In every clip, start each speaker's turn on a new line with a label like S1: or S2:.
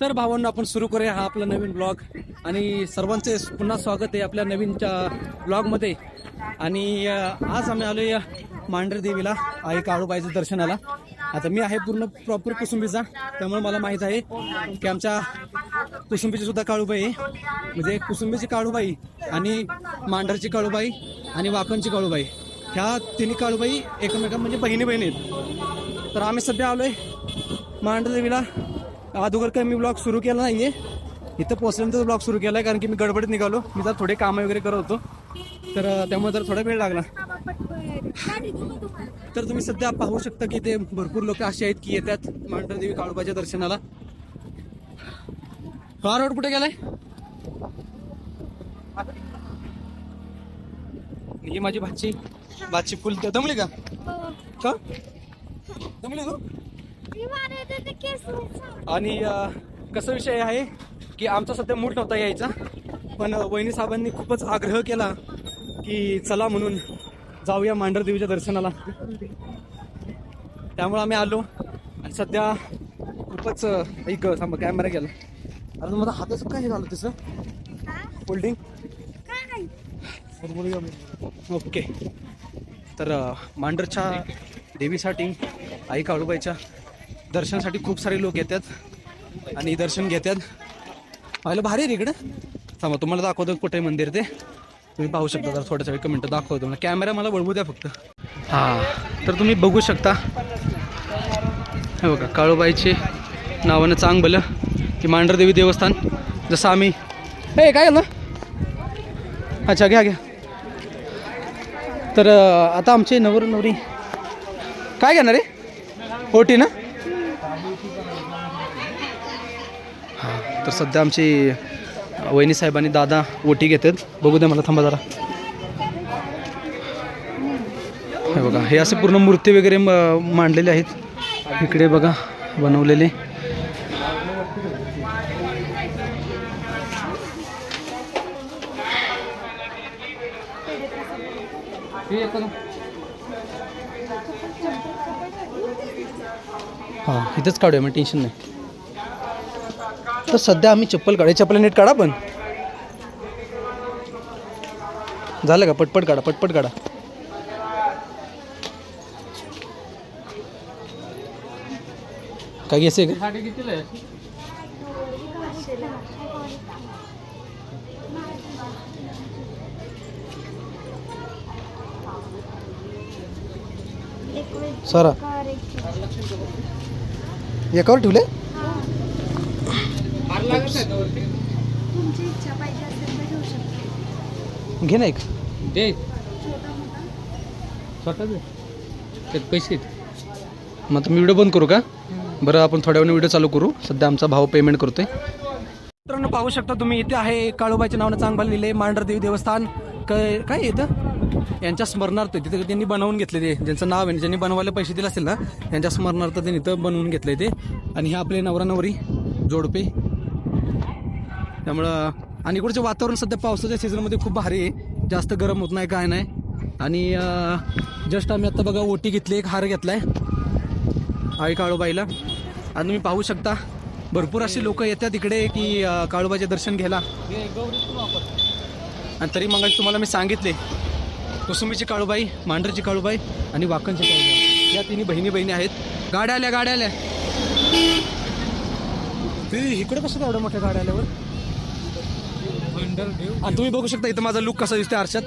S1: तर भावांना आपण सुरू करूया हा आपला नवीन ब्लॉग आणि सर्वांचे पुन्हा स्वागत आहे आपल्या नवीन ब्लॉगमध्ये आणि आज आम्ही आलो या मांढरे देवीला आई काळूबाईच्या दर्शनाला. आता मी आहे पूर्ण प्रॉपर कुसुंबीचा त्यामुळे मला माहीत आहे की आमच्या कुसुंबीची सुद्धा काळूबाई म्हणजे कुसुंबीची काळूबाई आणि मांढरची काळूबाई आणि वाकणची काळूबाई. ह्या तिन्ही काळूबाई एकमेकां म्हणजे बहिणी बहिणी आहेत. तर आम्ही सध्या आलो आहे मांढरदेवीला अगोदर काही मी ब्लॉग सुरू केला नाहीये. इथं पोचल्यानंतर ब्लॉग सुरू केलाय कारण की मी गडबडीत निघालो. मी जर थोडे काम वगैरे करत होतो. तर त्यामुळे जर थोडा वेळ लागला. तर तुम्ही सध्या पाहू शकता की ते भरपूर लोक असे आहेत की येतात मांढरदेवी काळूबाच्या दर्शनाला. हा रोड कुठे गेलाय? ही माझी भाची. भाची फुल दमली का? का दमली तू? आणि कसं कसा विषय आहे की आमचा सध्या मूड नव्हता यायचा पण वहिनी साहेबांनी खूपच आग्रह केला की चला म्हणून जाऊया मांढरदेवीच्या दर्शनाला. त्यामुळे आम्ही आलो आणि सध्या खूपच एक थांब थांबा कॅमेरा गेला. अरे माझा हातच काय झालं तसं फोल्डिंग ओके तर अं, मांढरच्या देवीसाठी आई काळूबाईच्या दर्शनासाठी खूप सारे लोक येतात आणि दर्शन घेतात. पाहिलं भारी आहे इकडं. थांबा तुम्हाला दाखवतो कुठे मंदिर ते. तुम्ही पाहू शकता जरा थोड्याच वेळ मिनटं दाखवतो मला कॅमेरा मला वळवू द्या फक्त. हां तर तुम्ही बघू शकता. हे बघा काळूबाईचे नावानं चांग भलं की मांढरदेवी देवस्थान. जसं आम्ही हे काय ना अच्छा घ्या घ्या. तर आता आमचे नवर नवरी काय घेणार आहे? ओटी ना? तर सध्या आमची वहिनी साहेबांनी दादा ओटी घेतात. बघू द्या मला थांबा जरा. हे बघा हे असे पूर्ण मूर्ती वगैरे म- मांडलेले आहेत. इकडे बघा बनवलेले. हां इथंच काढूया मग टेन्शन नाही. तर सध्या आम्ही चप्पल काढा चप्पल नीट काढा पण. झालं का? पटपट काढा पटपट काढा. काय घ्यायचं का सरा. एकावर ठेवले?
S2: तुमची इच्छा पाहिजे असेल तर घेऊ शकता.
S1: घे ना एक.
S3: दे.
S2: छोटा मोठा.
S3: स्वतः त्यात पैसे
S1: मग आता मी व्हिडिओ बंद करू का? बरं आपण थोड्या वेळाने व्हिडिओ चालू करू. सध्या आमचा भाव पेमेंट करतोय. मित्रांनो पाहू शकता तुम्ही इथे आहे काळूबाईच्या नावानं चांगलं लिहिले मांढरदेवी देवस्थान. काय काय इथं? यांच्या स्मरणार्थ तिथे त्यांनी बनवून घेतले ते ज्यांचं नाव आहे ज्यांनी बनवायला पैसे दिले असेल ना त्यांच्या स्मरणार्थ त्यांनी इथं बनवून घेतले ते. आणि हे आपले नवरा नवरी जोडपे त्यामुळं आणि इकडचं वातावरण सध्या पावसाच्या सीझनमध्ये खूप भारी आहे. जास्त गरम होत नाही काय नाही. आणि जस्ट आम्ही आता बघा ओटी घेतली एक हार घेतला आहे आई काळूबाईला. आणि तुम्ही पाहू शकता भरपूर अशी लोक येतात इकडे की काळूबाईचे दर्शन घ्यायला. आणि तरी मग तुम्हाला मी सांगितले कुसुमीची काळूबाई मांढरची काळूबाई आणि वाकणची काळूबाई. या तिन्ही बहिणी बहिणी आहेत. गाड्या आल्या गाड्या आल्या. इकडे कसं काय एवढ्या मोठ्या गाड्या आल्यावर? आणि तुम्ही बघू शकता इथं माझा लुक कसा दिसतोय आरशात.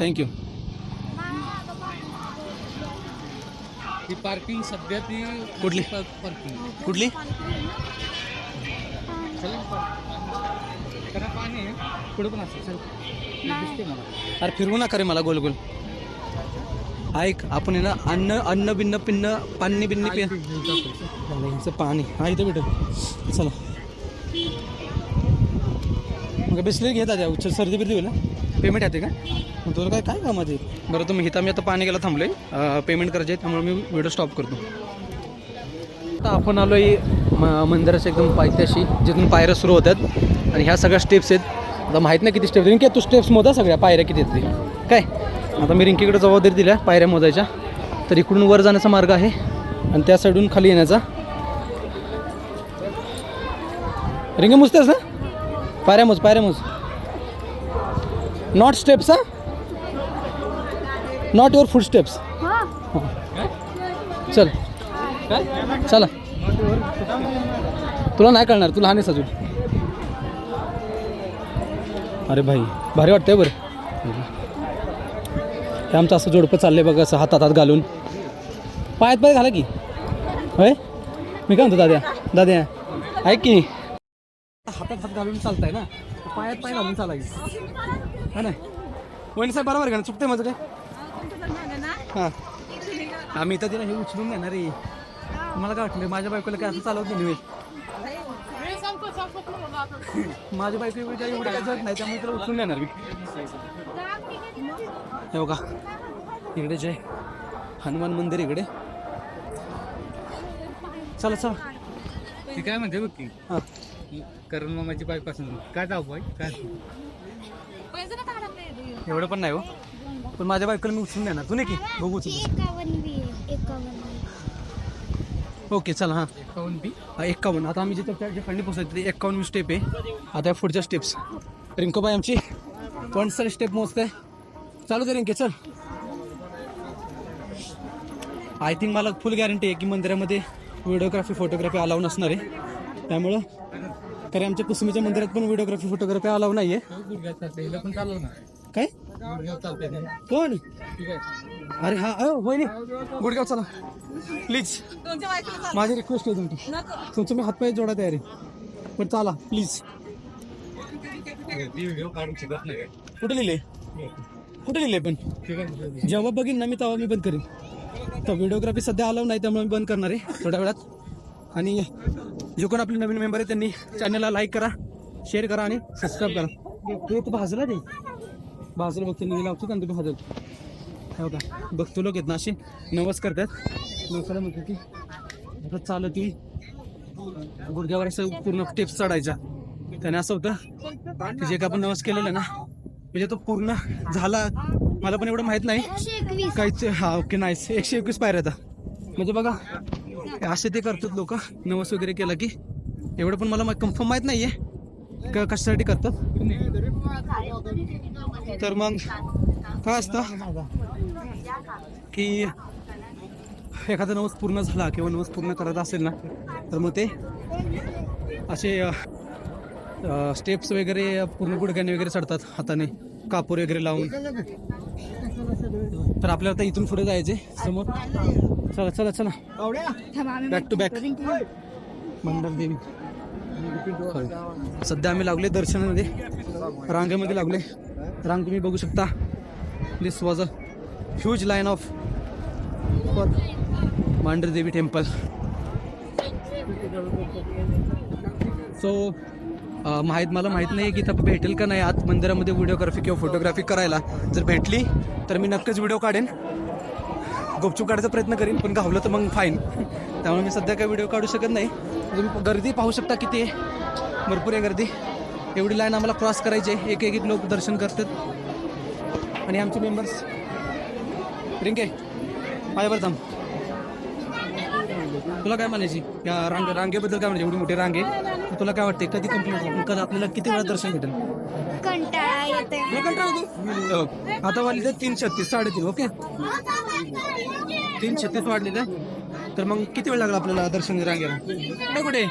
S1: थँक्यू
S3: ती पार्किंग सध्या ती
S1: कुठली?
S3: पार्किंग
S1: कुठली?
S3: पाणी पुढे
S1: अरे फिरवू नका रे मला गोल गोल ऐक आपण ना अन्न अन्न बिन्न पिन्न पाणी बिन्नी पिन. यांचं पाणी. हा इथं भेटेल चला. मग बिस्लेरी घेता द्या उच्च सर्दी बिर्दी होईल ना? पेमेंट येते का? मग तुला काय काय कामात आहे बरं तुम्ही इथं मी आता पाणी गेला थांबलोय. पेमेंट करायचे आहे त्यामुळे मी व्हिडिओ स्टॉप करतो. आता आपण आलोय म- मंदिराच्या एकदम पायथ्याशी जिथून पायऱ्या सुरू होतात. आणि ह्या सगळ्या स्टेप्स आहेत. आता माहीत नाही किती स्टेप्स रिंकी तू स्टेप्स मोजा सगळ्या पायऱ्या किती आहेत ते? काय? आता मी रिंकीकडे जबाबदारी दिल्या पायऱ्या मोजायच्या. तर इकडून वर जाण्याचा मार्ग आहे. आणि त्या साईडून खाली येण्याचा. रिंगे मुजतेस ना? पायऱ्या मुज पायऱ्या मुज नॉट स्टेप्स हा नॉट युअर फूड स्टेप्स चल. चला. तुला नाही कळणार तुला हानेस अजून अरे भाई भारी वाटतंय बरं. हे आमचं असं जोडपं चाललंय बघा असं हातात हात घालून. पायात पाय घाला की. होय? मी काय म्हणतो दाद्या? दाद्या ऐक की हातात हात घालून चालताय ना? पायात पाय घालून चालायचं. हा ना? वहिनी साहेब बरोबर आहे का ना? चुकतंय माझं काय? हां. आम्ही तर तिला हे उचलून घेणार रे मला काय वाटलं? माझ्या बायकोला काय असं चालवत नाही मी माझ्या बायको एवढी एवढं काय जड नाही त्यामुळे तिला उचलून घेणार मी. हे बघा. इकडे जय हनुमान मंदिर इकडे. चला चला.
S3: ती काय म्हणते बघ की?
S1: हां.
S3: करण मामाची बायको असून काय जाऊ बाई काय?
S1: एवढं पण नाही हो. पण माझ्या बायकोला मी उचलून देणार. तू नाही की? बघू उचलून
S2: एकावन्न बी आहे एकावन्न
S1: ओके चला हां.
S3: काऊन बी?
S1: हा, एक्कावन्न आता आम्ही जिथं त्या फंडी पोहोचतो ते एक्कावन्न स्टेप आहे. आता या पुढच्या स्टेप्स. रिंकोबाई आमची पण स्टेप मोजते. चालू दे रिंके चल. आय थिंक मला फुल गॅरंटी आहे की मंदिरामध्ये व्हिडिओग्राफी फोटोग्राफी अलाव नसणार आहे. त्यामुळं तरी आमच्या कुसुमीच्या मंदिरात पण व्हिडिओग्राफी फोटोग्राफी अलाव
S3: नाहीये.
S1: काय? कोण? अरे हा अ वहिनी गुडगाव चला. प्लीज माझी रिक्वेस्ट आहे तुमची. तुमचं मी हातपाय जोडा तयारी पण चला प्लीज कुठे लिहिले? कुठे लिहिले पण? जेव्हा बघीन ना मी तेव्हा मी बंद करेन. तर व्हिडिओग्राफी सध्या अलाव नाही त्यामुळे मी बंद करणार आहे थोड्या वेळात. आणि जे कोण आपले नवीन मेंबर आहे त्यांनी चॅनलला लाईक करा शेअर करा आणि सबस्क्राईब करा. तू तू भाजला ते? भाजलं बघतो नदी लावतो आणि तू भाजल? हो का बघतो लोक आहेत ना असे. नवस करतात. नवसाला म्हणतो की आता चालत. येईल गुडघ्यावर असं पूर्ण टिप्स चढायच्या. त्याने असं होतं की जे का आपण नवस केलेलं ना म्हणजे तो पूर्ण झाला. मला पण एवढं माहीत नाही. काहीच हा ओके नाही एकशे एकवीस पायऱ्या आता म्हणजे बघा असे ते करतात लोक. नवस वगैरे केला की. एवढं पण मला कन्फर्म माहीत नाहीये. क- कशासाठी करतात? तर मग काय असतं? की एखादा नवस पूर्ण झाला किंवा नवस पूर्ण करत असेल ना तर मग ते असे स्टेप्स वगैरे पूर्ण गुडघ्याने वगैरे चढतात हाताने. कापूर वगैरे लावून. तर आपल्याला आता इथून पुढे जायचे समोर. चला चला चला. बॅक टू बॅक मंडल देवी. सध्या आम्ही लागले दर्शनामध्ये. रांगेमध्ये लागले रांग तुम्ही बघू शकता. This was a huge line of for Mandhar Devi temple so माहीत मला माहीत नाही की इथं भेटेल का नाही आत मंदिरामध्ये व्हिडिओग्राफी किंवा फोटोग्राफी करायला. जर भेटली तर मी नक्कीच व्हिडिओ काढेन. गुपचूप काढायचा प्रयत्न करीन पण गावलं तर मग फाईन त्यामुळे मी सध्या काही व्हिडिओ काढू शकत नाही. तुम्ही गर्दी पाहू शकता किती आहे. भरपूर आहे गर्दी. एवढी लाईन आम्हाला क्रॉस करायची आहे. एक एक लोक दर्शन करतात. आणि आमचे मेंबर्स रिंके माझ्यावर थांब. तुला काय म्हणायची? या रांग रांगेबद्दल काय म्हणायची? एवढी मोठी रांगे तुला काय वाटते कधी कंप्लीट कधी आपल्याला किती वेळा दर्शन भेटेल?
S2: कंटाळा?
S1: हो. आता वाढली तर तीन छत्तीस साडेतीन ओके? तीन छत्तीस वाढले तर तर मग किती वेळ लागला आपल्याला दर्शन रांगेला? कुठे कुठे?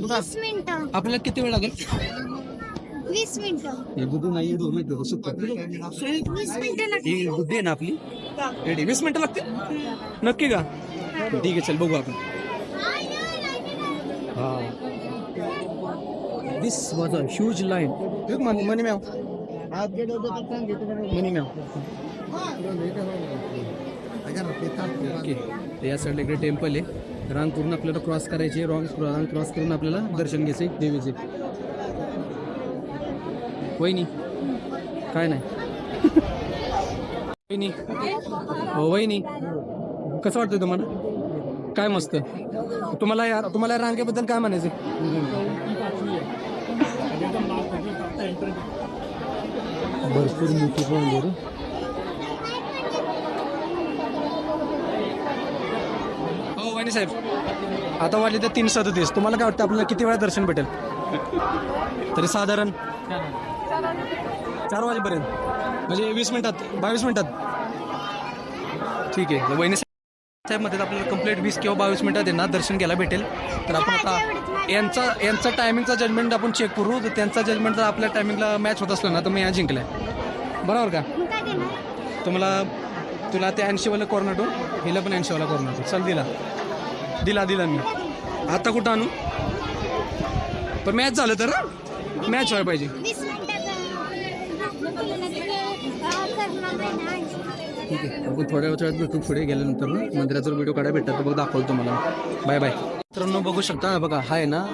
S2: वीस मिनिटं.
S1: आपल्याला किती वेळ लागेल?
S2: वीस मिनिटं.
S1: हे बुद्धी नाही आहे, बसू शकतो.
S2: वीस मिनिटं लागतील.
S1: ही बुद्धी आहे ना आपली? रेडी? वीस मिनिटं लागते नक्की का? ठीक आहे चल बघू आपण. हा. This was a huge line मनी मनी मॅव मनी मॅव ओके. तर या साईडला इकडे टेम्पल आहे. रांग पूर्ण आपल्याला क्रॉस करायची आहे. रॉंग रांग क्रॉस करून आपल्याला दर्शन घ्यायचं आहे देवीचे. वहिनी काय नाही. वहिनी हो वहिनी. कसं वाटतं तुम्हाला? काय मस्त. तुम्हाला या तुम्हाला या रांगेबद्दल काय म्हणायचं? भरपूर मोठी पण वहिनी साहेब आता वाटले तर तीन सदतीस. तुम्हाला काय वाटतं आपल्याला किती वेळा दर्शन भेटेल? तरी साधारण चार वाजेपर्यंत. म्हणजे वीस मिनिटात बावीस मिनिटात. ठीक आहे. वहिनी साहेबमध्ये आपल्याला कंप्लीट वीस किंवा बावीस मिनिटात आहे ना दर्शन घ्यायला भेटेल. तर आपण आता यांचा यांचा टायमिंगचा जजमेंट आपण चेक करू. तर त्यांचा जजमेंट जर आपल्या टायमिंगला मॅच होत असलं ना तर मी या जिंकलाय. बरोबर का? तुम्हाला तुला त्या ऐंशीवाला कॉर्नर हिला पण ऐंशीवाला कॉर्नर चल दिला. दिला दिला मी. आता कुठं आणू? पण मॅच झालं तर मॅच व्हायला पाहिजे.
S2: ना
S1: ठीक आहे. आपण थोड्या वेळात भेटू. पुढे गेल्यानंतर ना मंदिराचा व्हिडिओ काढायला भेटतात बघ दाखवतो तुम्हाला. बाय बाय मित्रांनो बघू शकता हा बघा हा आहे ना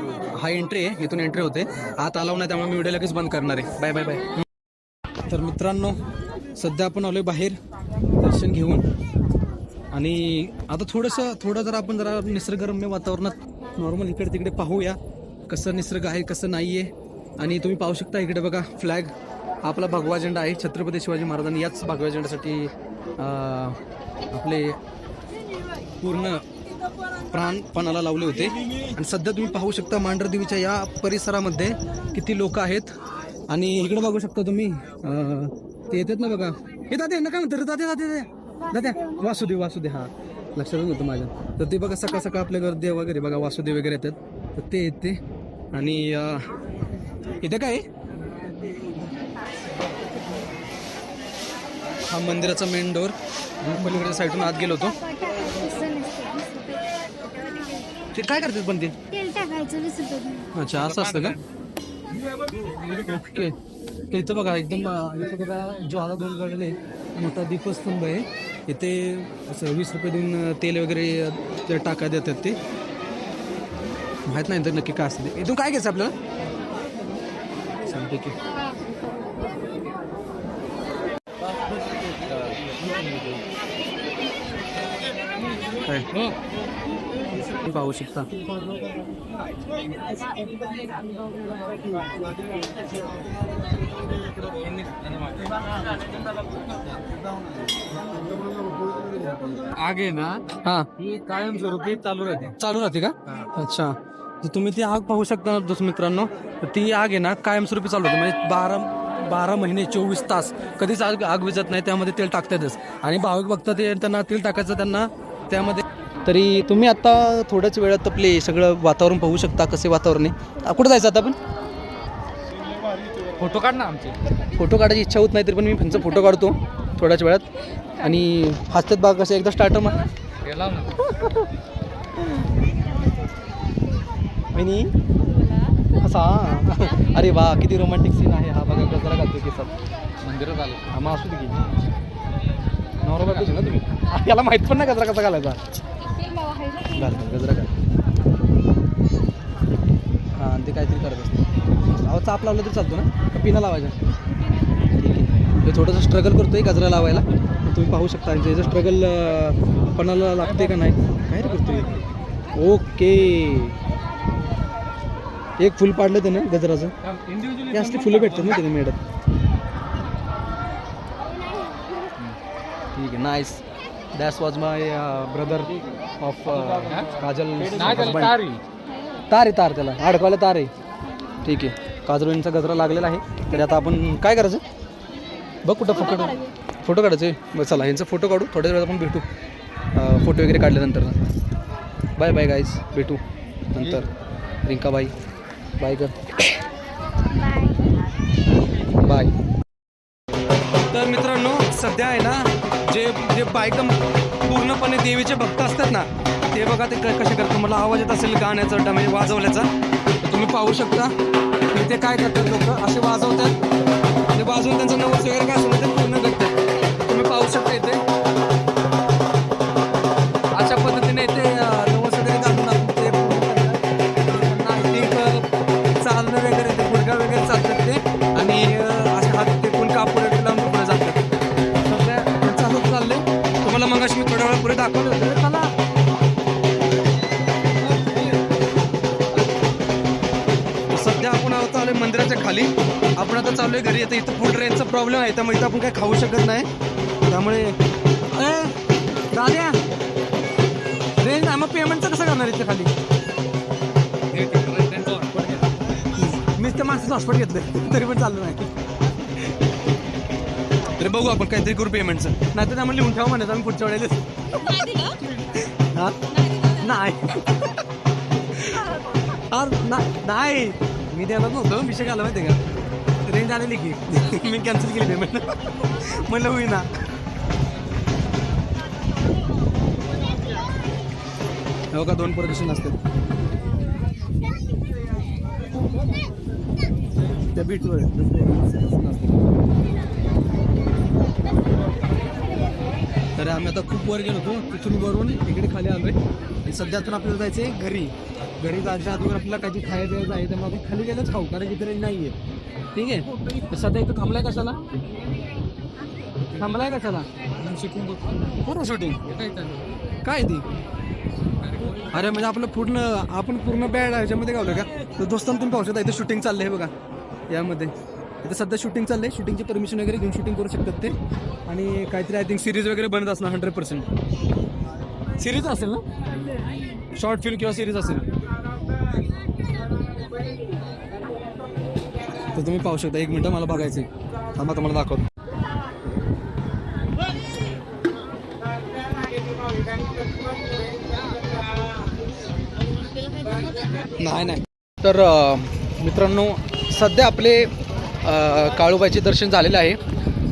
S1: हा एंट्री आहे. इथून एंट्री होते. आत अलाव नाही त्यामुळे मी व्हिडिओ लगेच बंद करणार आहे. बाय बाय बाय तर मित्रांनो सध्या आपण आलोय बाहेर. दर्शन घेऊन. आणि आता थोडंसं थोडं जर आपण जरा निसर्गरम्य वातावरणात नॉर्मल इकडे तिकडे पाहूया कसं निसर्ग आहे कसं नाही आहे आणि तुम्ही पाहू शकता इकडे बघा फ्लॅग आपला भगवा झेंडा आहे छत्रपती शिवाजी महाराजांनी याच भगव्या झेंड्यासाठी आपले पूर्ण प्राणपणाला लावले होते. आणि सध्या तुम्ही पाहू शकता मांढरदेवीच्या या परिसरामध्ये किती लोक आहेत. आणि इकडे बघू शकता तुम्ही ते येतात ना बघा. हे दादे ना काय म्हणतात दादे दादे. दाद्या वासुदेव वासुदेव हा. लक्षातच होतं माझ्या? तर ते बघा सकाळ सकाळ आपल्या गर्दी वगैरे बघा वासुदेव वगैरे येतात. तर ते येते. आणि इथे काय? आहे? हा मंदिराचा मेन डोर पलीकडच्या साईडून आत गेलो होतो. ते काय करतात पण ते. अच्छा असं असतं का? ओके. तर इथं बघा एकदम इथं बघा ज्वाला दोन गडले मोठा दीपस्तंभ आहे. इथे असं वीस रुपये देऊन तेल वगैरे ते टाका देतात ते. माहीत नाही तर नक्की काय असते इथून काय घ्यायचं आपल्याला सांगते की. काय? पाहू शकता.
S3: आगे ना?
S1: हा.
S3: ही कायमस्वरूपी चालू राहते.
S1: चालू राहते का? अच्छा. तर तुम्ही ती आग पाहू शकता दोस्त मित्रांनो. तर ती आग आहे ना कायमस्वरूपी चालू होते. म्हणजे बारा बारा महिने चोवीस तास कधीच आग आग विजत नाही त्यामध्ये तेल टाकतातच. आणि भाविक बघतात ते त्यांना तेल टाकायचं त्यांना त्यामध्ये तरी तुम्ही आता थोड्याच वेळात आपले सगळं वातावरण पाहू शकता कसे वातावरण आहे. कुठं जायचं आता आपण?
S3: फोटो काढ ना आमचे.
S1: फोटो काढायची इच्छा होत नाही तरी पण मी त्यांचा फोटो काढतो थोड्याच वेळात. आणि हसतात बाग कसं एकदा स्टार्टर मग वहिनी असा अरे वा किती रोमांटिक सीन आहे हा. बघा गजरा घालतो केसात.
S3: मंदिरात आलो.
S1: हा मग असू दे की. नवरा ना तुम्ही? याला माहीत पण नाही गजरा कसा घालायचा. घाल गजरा घाल हां आणि ते काहीतरी करत असते अहो चाप लावलं तरी चालतो ना? का पिना लावायचा ठीक आहे. ते थोडंसं स्ट्रगल करतो आहे गजरा लावायला. तुम्ही पाहू शकता आणि त्याचं स्ट्रगल पणाला लागते का नाही? काय रे ओके. एक फुल पाडलं त्यानं गजराचं. हे असली फुलं भेटतात ना त्याने मेडत ठीक आहे nice that's was my brother of Kajal.
S3: तारी
S1: तार त्याला. अडकवायला तार आहे ठीक आहे. काजळींचा गजरा लागलेला आहे. तरी आता आपण काय करायचं? बघ कुठं फोटो फोटो काढायचे बरं चला यांचा फोटो काढू. थोड्या वेळात आपण भेटू. फोटो वगैरे काढल्यानंतर. बाय बाय गाईज भेटू. नंतर. रिंका बाई बाय कर
S2: बाय
S1: तर मित्रांनो सध्या आहे ना जे जे बायका पूर्णपणे देवीचे भक्त असतात ना ते बघा ते क- कसे करतात. मला आवाज येत असेल गाण्याचा ड- म्हणजे वाजवल्याचा. तुम्ही पाहू शकता. की ते काय करतात लोक? असे वाजवतात. ते वाजवून त्यांचं नवस वगैरे काय असेल ते पूर्ण करतात. तुम्ही पाहू शकता इथे. येतं इथं फूड रेंजचा प्रॉब्लेम आहे. त्यामुळे इथं आपण काय खाऊ शकत नाही. त्यामुळे दाद्या रेंज मग पेमेंटचं कसं करणार इथे खाली? मीच त्या माणसाचं हॉस्पिट घेतलं तरी पण चाललं नाही.
S4: तरी बघू आपण काहीतरी करू पेमेंटचं
S1: नाही तर त्यामुळे लिहून ठेवा म्हणत आम्ही पुढच्या वेळेला नाही. नाही. मी द्यायला नव्हतं विषय घाला माहिती का? रेंज आलेली की. मी कॅन्सल केली पेमेंट म्हणलं होईना हो का दोन प्रदर्शन असतात त्या बीटवर तर आम्ही आता खूप वर गेलो होतो. तिथून वरून इकडे खाली आलोय. आणि सध्या तर आपल्याला जायचंय घरी. घरी जायच्या अगोदर आपल्याला काही खायला द्यायचं आहे तर मग खाली गेलंच खाऊ कारण इकडे नाही आहे ठीक आहे. तर सध्या इथं थांबलाय कशाला? थांबलाय कशाला?
S3: शूटिंग
S1: पूर्ण शूटिंग
S3: काय
S1: ती? अरे म्हणजे आपलं पूर्ण आपण पूर्ण बॅड ह्याच्यामध्ये गावलं का? तर दोस्तांना तुम्ही पाहू शकता इथे शूटिंग चाललंय बघा. यामध्ये. इथे सध्या शूटिंग चाललंय. शूटिंगची परमिशन वगैरे घेऊन शूटिंग करू शकतात ते. आणि काहीतरी आय थिंक सिरीज वगैरे बनत असणार हंड्रेड पर्सेंट सिरीज असेल ना? शॉर्ट फिल्म किंवा सिरीज असेल. तर तुम्ही पाहू शकता एक मिनटं मला बघायचं थांबा तुम्हाला दाखवतो. नाही नाही. तर मित्रांनो सध्या आपले काळूबाईचे दर्शन झालेलं आहे.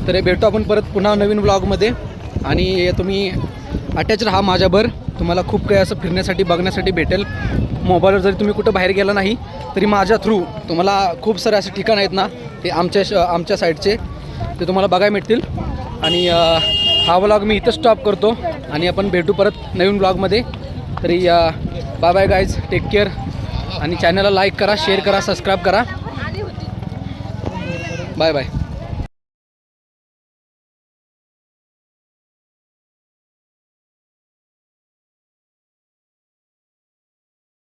S1: तर भेटतो भेटू आपण परत पुन्हा नवीन ब्लॉगमध्ये आणि तुम्ही अटॅच राहा माझ्यावर. तुम्हाला खूप काही असं फिरण्यासाठी बघण्यासाठी भेटेल. मोबाईलवर जरी तुम्ही कुठं बाहेर गेला नाही तरी माझ्या थ्रू तुम्हाला खूप सारे असे ठिकाण आहेत ना ते आमच्या श- आमच्या साईडचे ते तुम्हाला बघायला मिळतील. आणि हा व्लॉग मी इथं स्टॉप करतो. आणि आपण भेटू परत नवीन ब्लॉगमध्ये तरी bye bye guys take care आणि चॅनलला लाईक करा शेअर करा सबस्क्राईब करा. Bye bye